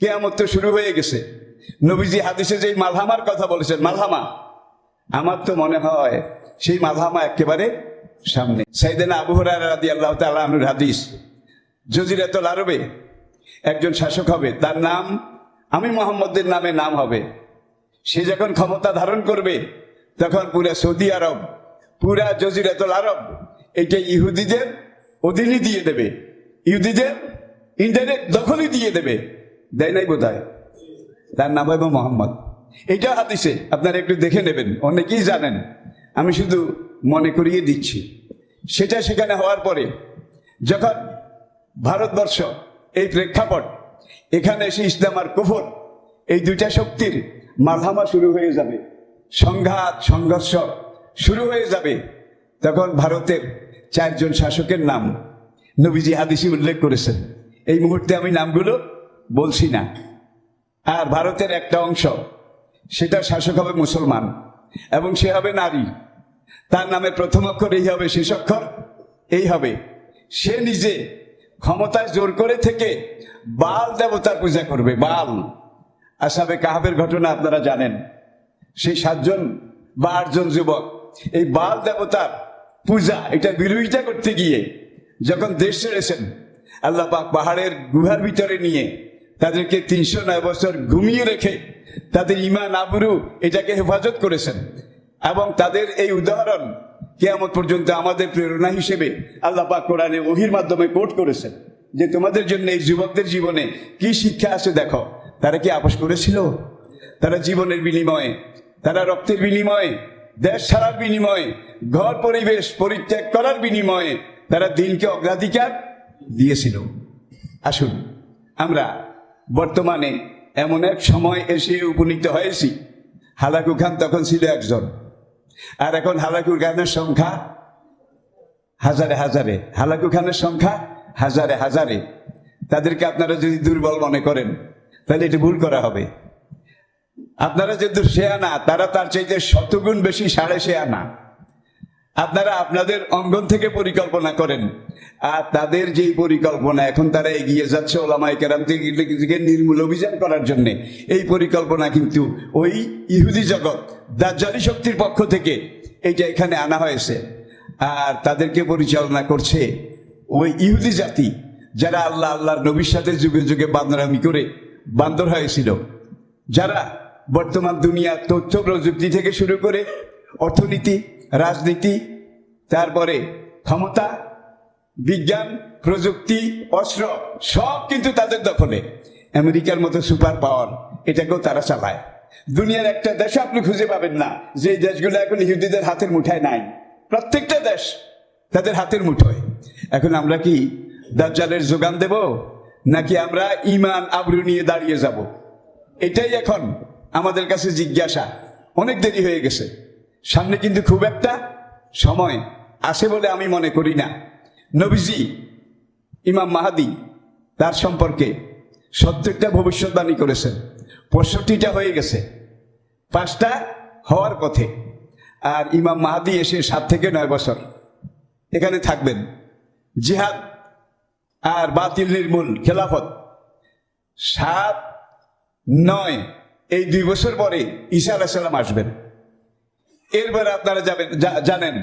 কেয়ামত তো শুরু হয়ে গেছে। নবীজি হাদিসে যে মালহামার কথা বলেছেন, মালহামা, আমার তো মনে হয় সেই মালহামা একেবারে সামনে। সাইদেনা আবু হরার রাদি আল্লাহ তাআলা আনুর হাদিস, জজিরাতুল আরবে, একজন শাসক হবে, তার নাম, আমি মোহাম্মদের নামে নাম হবে। সে যখন ক্ষমতা ধারণ করবে, তখন পুরা সৌদি আরব, পুরা জজিরাতুল আরব এটা ইহুদিদের অধীনে দিয়ে দেবে। ইহুদিদের ইন্টারনেট দখলই দিয়ে দেবে। দেয় নাই বোধ তার নাম হবে মোহাম্মদ। এটা হাদিসে, আপনারা একটু দেখে নেবেন, অনেকেই জানেন। আমি শুধু মনে করিয়ে দিচ্ছি। সেটা সেখানে হওয়ার পরে, যখন ভারতবর্ষ, এই প্রেক্ষাপট, এখানে এসে ইসলাম আর কুফর, এই দুইটা শক্তির মালহামা শুরু হয়ে যাবে, সংঘাত, সংঘর্ষ শুরু হয়ে যাবে, তখন ভারতের চারজন শাসকের নাম নবীজি হাদিসি উল্লেখ করেছেন। এই মুহূর্তে আমি নামগুলো বলছি না। আর ভারতের একটা অংশ, সেটা শাসক হবে মুসলমান, এবং সে হবে নারী। তার নামে প্রথম অক্ষর এই হবে, শেষ অক্ষর এই হবে। সে নিজে ক্ষমতায় জোর করে থেকে বাল দেবতার পূজা করবে, বাল। আসাবে কাহাবের ঘটনা আপনারা জানেন। সেই সাতজন বা আটজন যুবক, এই বাল দেবতার পূজা, এটা বিরোধিতা করতে গিয়ে যখন দেশ ছেড়েছেন, আল্লাহ পাক পাহাড়ের গুহার ভিতরে নিয়ে তাদেরকে তিনশো নয় বছর ঘুমিয়ে রেখে তাদের ইমান আবরু এটাকে হেফাজত করেছেন। এবং তাদের এই উদাহরণ কেয়ামত পর্যন্ত আমাদের প্রেরণা হিসেবে আল্লাহ পাক কোরআনে ওহির মাধ্যমে কোট করেছেন যে তোমাদের জন্য এই যুবকদের জীবনে কি শিক্ষা আছে দেখো। তারা কি আপোষ করেছিল? তারা জীবনের বিনিময়ে, তারা রক্তের বিনিময়ে, দেশ ছাড়ার বিনিময়ে, ঘর পরিবেশ পরিত্যাগ করার বিনিময়ে তারা দিনকে অগ্রাধিকার দিয়েছিল। আসুন আমরা বর্তমানে এমন এক সময় এসে উপনীত হয়েছি। হালাকু খান তখন ছিল একজন। আর এখন হালাকুর খানের সংখ্যা হাজারে হাজারে। হালাকু খানের সংখ্যা হাজারে হাজারে। তাদেরকে আপনারা যদি দুর্বল মনে করেন, তাহলে এটি ভুল করা হবে। আপনারা যেহেতু সে আনা তারা তার চাইতে শতগুণ বেশি সাড়ে সে আনা আপনারা আপনাদের অঙ্গন থেকে পরিকল্পনা করেন। আর তাদের যেই পরিকল্পনা, এখন তারা এগিয়ে যাচ্ছে ওলামাই কেরাম থেকে নির্মূল অভিযান করার জন্য। এই পরিকল্পনা কিন্তু ওই ইহুদি জগৎ, দাজ্জালি শক্তির পক্ষ থেকে এইটা এখানে আনা হয়েছে। আর তাদেরকে পরিচালনা করছে ওই ইহুদি জাতি, যারা আল্লাহ আল্লাহর নবীর সাথে যুগে যুগে বান্দরামি করে বান্দর হয়েছিল। যারা বর্তমান দুনিয়া তথ্য প্রযুক্তি থেকে শুরু করে অর্থনীতি রাজনীতি, তারপরে ক্ষমতা, বিজ্ঞান, প্রযুক্তি, অস্ত্র, সব কিন্তু তাদের দখলে। আমেরিকার মতো সুপার পাওয়ার, এটাকেও তারা চালায়। দুনিয়ার একটা দেশ আপনি খুঁজে পাবেন না, যে দেশগুলো এখন ইহুদিদের হাতের মুঠায় নাই। প্রত্যেকটা দেশ তাদের হাতের মুঠোয়। এখন আমরা কি দাজ্জালের যোগান দেব, নাকি আমরা ইমান আবরু নিয়ে দাঁড়িয়ে যাব? এটাই এখন আমাদের কাছে জিজ্ঞাসা। অনেক দেরি হয়ে গেছে। সামনে কিন্তু খুব একটা সময় আসে বলে আমি মনে করি না। নবীজি, ইমাম মাহাদি, তার সম্পর্কে সত্তরটা ভবিষ্যৎবাণী করেছেন। পঁয়ষট্টিটা হয়ে গেছে। পাঁচটা হওয়ার পথে। আর ইমাম মাহাদি এসে সাত থেকে নয় বছর এখানে থাকবেন। জিহাদ আর বাতিল নির্মূল খেলাফত। সাত, নয়, এই দুই বছর পরে ঈসা আলাহিসাল্লাম আসবেন। এরপরে আপনারা যাবেন জানেন,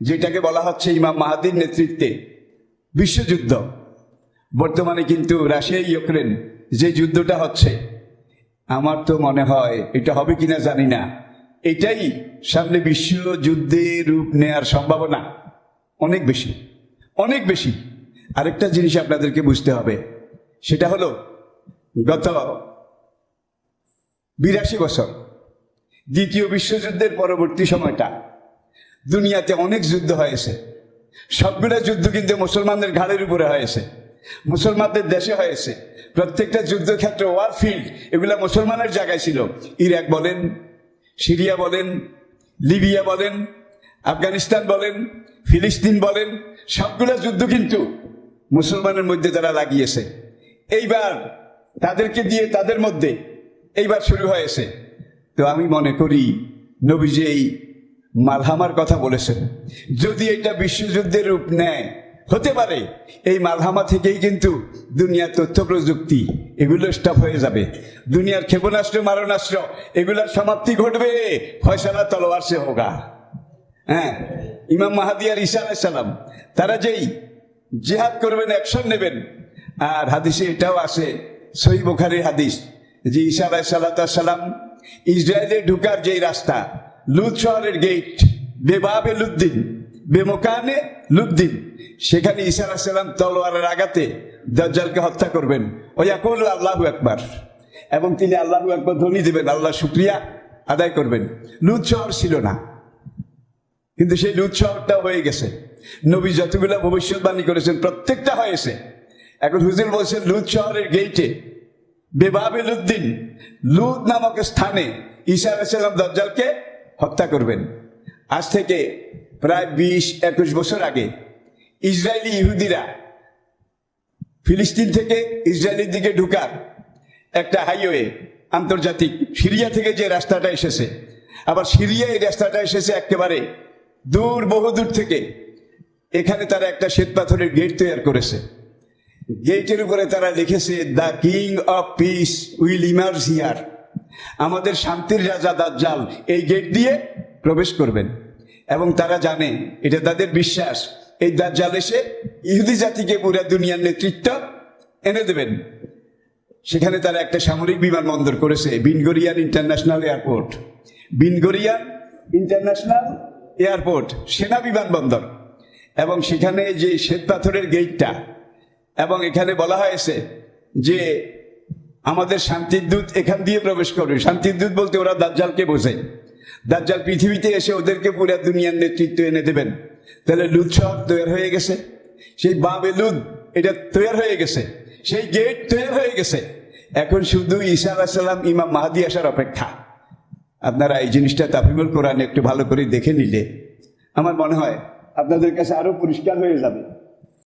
যেটাকে বলা হচ্ছে ইমাম মাহাদির নেতৃত্বে বিশ্বযুদ্ধ। বর্তমানে কিন্তু রাশিয়া, ইউক্রেন, যে যুদ্ধটা হচ্ছে, আমার তো মনে হয় এটা হবে কিনা জানি না। এটাই সামনে বিশ্বযুদ্ধের রূপ নেয়ার সম্ভাবনা অনেক বেশি অনেক বেশি। আরেকটা জিনিস আপনাদেরকে বুঝতে হবে, সেটা হলো, গত বিরাশি বছর দ্বিতীয় বিশ্বযুদ্ধের পরবর্তী সময়টা। দুনিয়াতে অনেক যুদ্ধ হয়েছে। সবগুলো যুদ্ধ কিন্তু মুসলমানদের ঘাড়ের উপরে হয়েছে। মুসলমানদের দেশে হয়েছে। প্রত্যেকটা যুদ্ধক্ষেত্র ওয়ার ফিল্ড এগুলা মুসলমানের জায়গায় ছিল। ইরাক বলেন, সিরিয়া বলেন, লিবিয়া বলেন, আফগানিস্তান বলেন, ফিলিস্তিন বলেন, সবগুলো যুদ্ধ কিন্তু মুসলমানের মধ্যে তারা লাগিয়েছে। এইবার তাদেরকে দিয়ে তাদের মধ্যে এইবার শুরু হয়েছে। তো আমি মনে করি নবীজি এই মালহামার কথা বলেছেন। যদি এটা বিশ্বযুদ্ধের রূপ নেয়, হতে পারে। এই মালহামা থেকেই কিন্তু দুনিয়ার তথ্য প্রযুক্তি, এগুলো স্টপ হয়ে যাবে। দুনিয়ার ক্ষেপণাস্ত্র, মারণাস্ত্র, এগুলোর সমাপ্তি ঘটবে। ফয়সালা, তলোয়ার সে হোগা। হ্যাঁ ইমাম মাহাদি আর ঈসা আলাইসালাম তারা যেই জিহাদ করবেন, অ্যাকশন নেবেন। আর হাদিসে এটাও আছে সই বুখারির হাদিস যে ঈসা আলাইসাল্লাম ইসরায়েলে ঢুকার যেই রাস্তা লুদ শহরের গেট বেবাবে লুদ্দিন, বেমোকানে লুদ্দিন। সেখানে ঈসা আলাইসাল্লাম তলোয়ারের আঘাতে দজ্জালকে হত্যা করবেন। ওই একল আল্লাহু একবার এবং তিনি আল্লাহু একবার ধ্বনি দেবেন আল্লাহ শুক্রিয়া আদায় করবেন। লুদ শহর ছিল না। কিন্তু সেই লুৎ শহরটা হয়ে গেছে। নবী যতগুলো ভবিষ্যৎবাণী করেছেন, প্রত্যেকটা হয়েছে। এখন হুজুর বলছেন লুৎ শহরের গেইটে বেবাবিল উদ্দিন লুদ নামক স্থানে ঈশা আলাইসাল্লাম দজ্জালকে হত্যা করবেন। আজ থেকে প্রায় বিশ একুশ বছর আগে ইসরায়েলি ইহুদিরা ফিলিস্তিন থেকে ইসরায়েলের দিকে ঢুকার একটা হাইওয়ে আন্তর্জাতিক সিরিয়া থেকে যে রাস্তাটা এসেছে, আবার সিরিয়া এই রাস্তাটা এসেছে একেবারে দূর, বহুদূর থেকে। এখানে তারা একটা শ্বেত পাথরের গেট তৈরি করেছে। গেটের উপরে তারা লিখেছে, the king of peace will emerge here. আমাদের শান্তির রাজা দাজ্জাল এই গেট দিয়ে প্রবেশ করবেন। এবং তারা জানে, এটা তাদের বিশ্বাস। এই দাজ্জাল এসে ইহুদি জাতিকে পুরা দুনিয়ার নেতৃত্ব এনে দেবেন। সেখানে তারা একটা সামরিক বিমানবন্দর করেছে, Ben Gurion international airport. Ben Gurion international airport, সেনা বিমানবন্দর। এবং সেখানে যে শ্বেত পাথরের গেটটা এবং এখানে বলা হয়েছে যে আমাদের শান্তির দূত এখান দিয়ে প্রবেশ করবে। শান্তির দূত বলতে ওরা দাজ্জালকে বোঝে। দাজ্জাল পৃথিবীতে এসে ওদেরকে পুরো দুনিয়ার নেতৃত্ব এনে দেবেন। তাহলে লুদ শহর তৈরি হয়ে গেছে। সেই বাবে লুদ এটা তৈরি হয়ে গেছে। সেই গেট তৈরি হয়ে গেছে। এখন শুধু ঈসা আলাহিসাল্লাম ইমাম মাহাদি আসার অপেক্ষা। আপনারা এই জিনিসটা তাফিমুল কোরআন একটু ভালো করে দেখে নিলে। আমার মনে হয় আপনাদের কাছে আরও পরিষ্কার হয়ে যাবে।